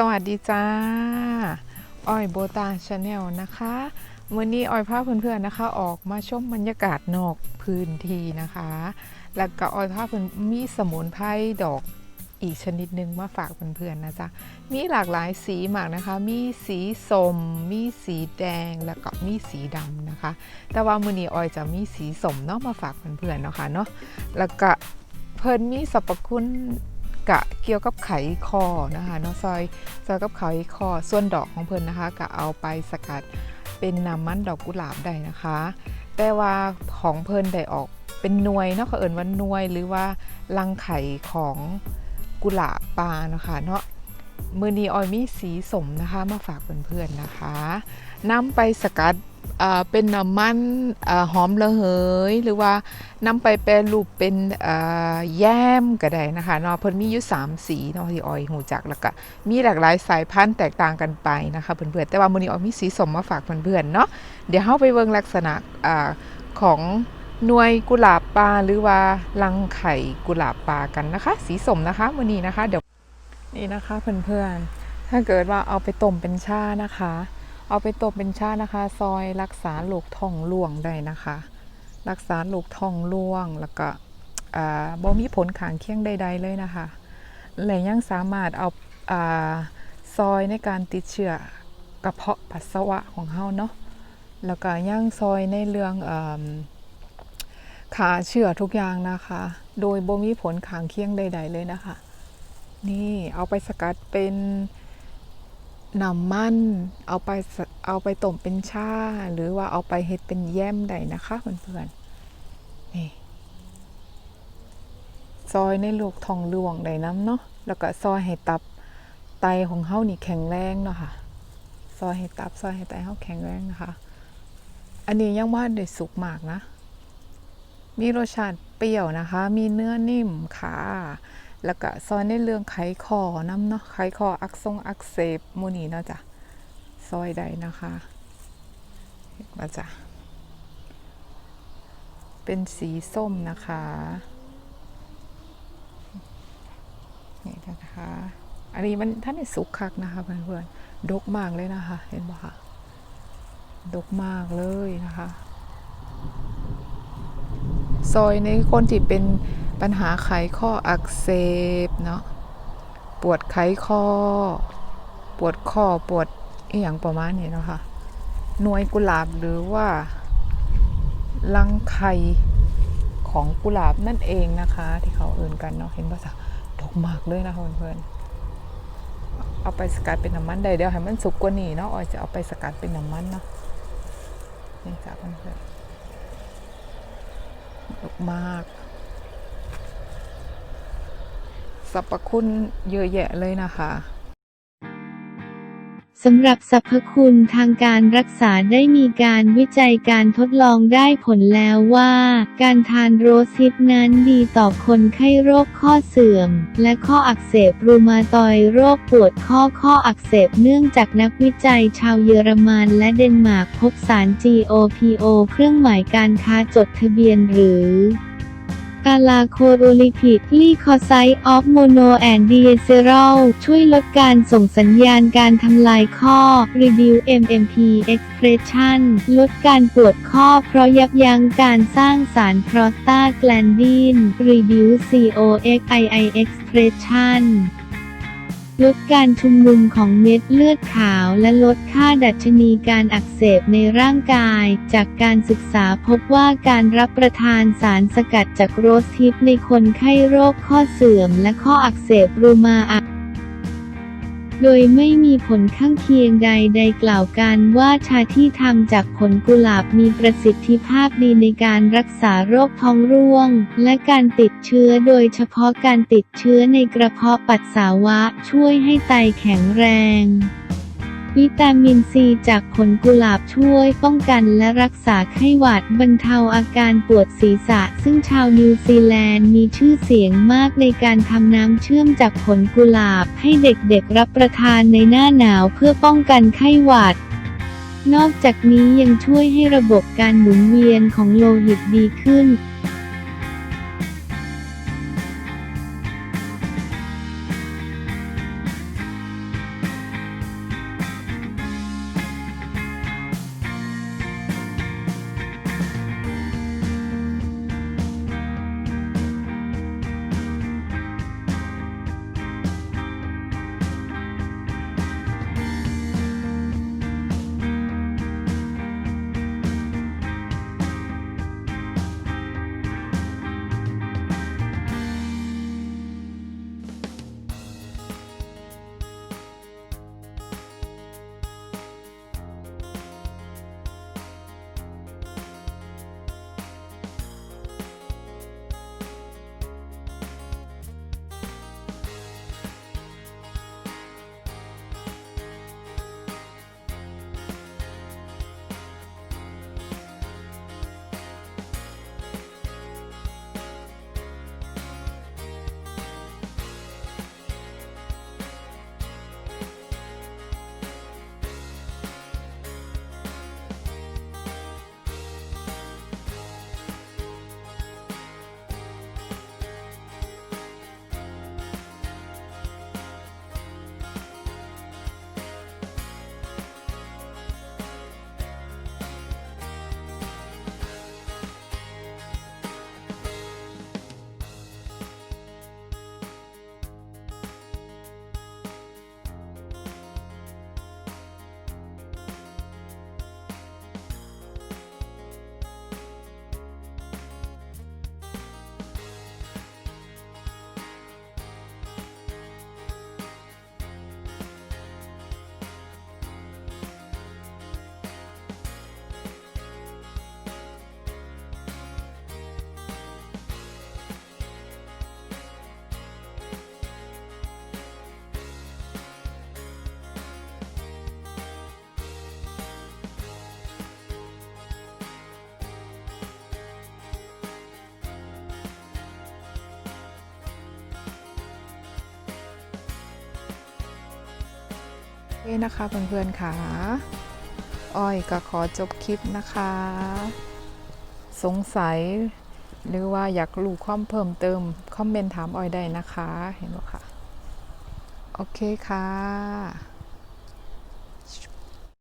สวัสดีจ้า อ้อยโบตาชาแนลนะคะวันนี้อ้อยพาเพื่อนๆนะคะ ออกมาชมบรรยากาศนอกพื้นที่นะคะ แล้วก็อ้อยพาเพื่อนมีสมุนไพรดอกอีกชนิดหนึ่งมาฝากเพื่อนๆนะจ๊ะ มีหลากหลายสีมากนะคะ มีสีส้ม มีสีแดง แล้วก็มีสีดำนะคะ แต่ว่ามือนี้ออยจะมีสีส้มเนาะมาฝากเพื่อนๆเนาะค่ะเนาะ แล้วก็เพิ่นมีสรรพคุณ กะเกี่ยวกับไขคอนะคะเนาะซอยซอยกับไขคอส่วนดอกของเพิ่นนะคะก็เอาไปสกัดเป็นน้ำมันดอกกุหลาบได้นะคะ แต่ว่าของเพิ่นได้ออกเป็นหน่วยเนาะเขาเอิ่นว่าหน่วยหรือว่ารังไข่ของกุหลาบปลานะคะเนาะ มือนีออยมีสีสมนะคะมาฝากเพื่อนๆนะคะนำไปสกัดเป็นน้ำมันอหอมระเหย หรือว่านำไปแปรรูปเป็นแย้มก็ได้นะคะเนาะเพิ่นมีอยู่3สีเนาะที่ออยหูจักแล้วก็มีหลากหลายสายพันธุ์แตกต่างกันไปนะคะเพื่อนๆแต่ว่ามื้อนี้ออยมีสีสมมาฝากเพื่อนๆเนาะเดี๋ยวเฮาไปเบิ่งลักษณะอของหน่วยกุหลาบปลาหรือว่ารังไข่กุหลาบปลากันนะคะ สีสมนะคะมื้อนี้นะคะเดี๋ยว นี่นะคะเพื่อนๆ ถ้าเกิดว่าเอาไปต้มเป็นชานะคะ เอาไปต้มเป็นชานะคะ ซอยรักษาโรคท้องร่วงได้นะคะ รักษาโรคท้องร่วงแล้วก็บ่มีผลข้างเคียงใดๆเลยนะคะและยังสามารถเอาอาซอยในการติดเชื้อกระเพาะปัสสาวะของเฮาเนาะแล้วก็ยังซอยในเรื่องอขาเชื้อทุกอย่างนะคะ โดยบ่มีผลข้างเคียงใด ๆ เลยนะคะ นี่เอาไปสกัดเป็นน้ำมันเอาไปเอาไปต้มเป็นชาหรือว่าเอาไปเฮ็ดเป็นแยมได้นะคะเพื่อนๆนี่ซอยในลูกทองหลวงได้น้ำเนาะแล้วก็ซอยให้ตับไตของเฮานี่แข็งแรงเนาะค่ะซอยให้ตับซอยให้ไตเฮาแข็งแรงนะคะอันนี้ยังว่าได้สุกมากนะ มีรสชาติเปรี้ยวนะคะ มีเนื้อนิ่มค่ะ แล้วก็ซอยในเรื่องไขคอน้ำเนาะไขคออักทรงอักเสบมูนีเนาะจ้ะซอยได้นะคะมาจ้ะเป็นสีส้มนะคะนี่นะคะอันนี้มันท่านในสุกคักนะคะเพื่อนๆดกมากเลยนะคะ เห็นบ่คะดกมากเลยนะคะ ซอยในคนที่เป็น ปัญหาไขข้ออักเสบเนาะปวดไขข้อ ปวดข้อปวดอหย่างประมาณนี้เนาะคะหน่วยกุหลาบหรือว่ารังไข่ของกุหลาบนั่นเองนะคะ ที่เขาเอ่นกันเนาะเห็นภาษาดกมากเลยนะคะเพื่อนๆเอาไปสกัดเป็นน้ำมันได้เดี๋ยวให้มันสุกกว่านี้เนาะออยจะเอาไปสกัดเป็นน้ำมันเนาะนี่จ้ะเพื่อนๆดกมาก สรรพคุณเยอะแยะเลยนะคะสำหรับสรรพคุณทางการรักษาได้มีการวิจัยการทดลองได้ผลแล้วว่า การทานโรสฮิปนั้นดีต่อคนไข้โรคข้อเสื่อม และข้ออักเสบรูมาตอยโรคปวดข้อข้ออักเสบเนื่องจากนักวิจัยชาวเยอรมันและเดนมาร์กพบสาร GOPO เครื่องหมายการค้าจดทะเบียนหรือ กาลาโคโอลิพิดลีคอไซต์ออฟโมโนแอนดีเซรอลช่วยลดการส่งสัญญาณการทำลายข้อ reduce MMP expression ลดการปวดข้อเพราะยับยั้งการสร้างสารโปรตาแกลนดิน reduce COXII expression ลดการชุมนุมของเม็ดเลือดขาวและลดค่าดัชนีการอักเสบในร่างกาย จากการศึกษาพบว่าการรับประทานสารสกัดจากโรสฮิปในคนไข้โรคข้อเสื่อมและข้ออักเสบรูมาอัก โดยไม่มีผลข้างเคียงใดๆกล่าวกันว่าชาที่ทำจากผลกุหลาบมีประสิทธิภาพดีในการรักษาโรคท้องร่วง และการติดเชื้อโดยเฉพาะการติดเชื้อในกระเพาะปัสสาวะช่วยให้ไตแข็งแรง วิตามินซีจากผลกุหลาบช่วยป้องกันและรักษาไข้หวัดบรรเทาอาการปวดศีรษะ ซึ่งชาวนิวซีแลนด์มีชื่อเสียงมากในการทำน้ำเชื่อมจากผลกุหลาบ ให้เด็กๆรับประทานในหน้าหนาวเพื่อป้องกันไข้หวัดนอกจากนี้ยังช่วยให้ระบบการหมุนเวียนของโลหิตดีขึ้น เคนะคะเพื่อนๆค่ะ อ้อยก็ขอจบคลิปนะคะ สงสัย หรือว่าอยากรู้ความเพิ่มเติม คอมเมนต์ถามอ้อยได้นะคะ เห็นไหมคะ โอเคค่ะ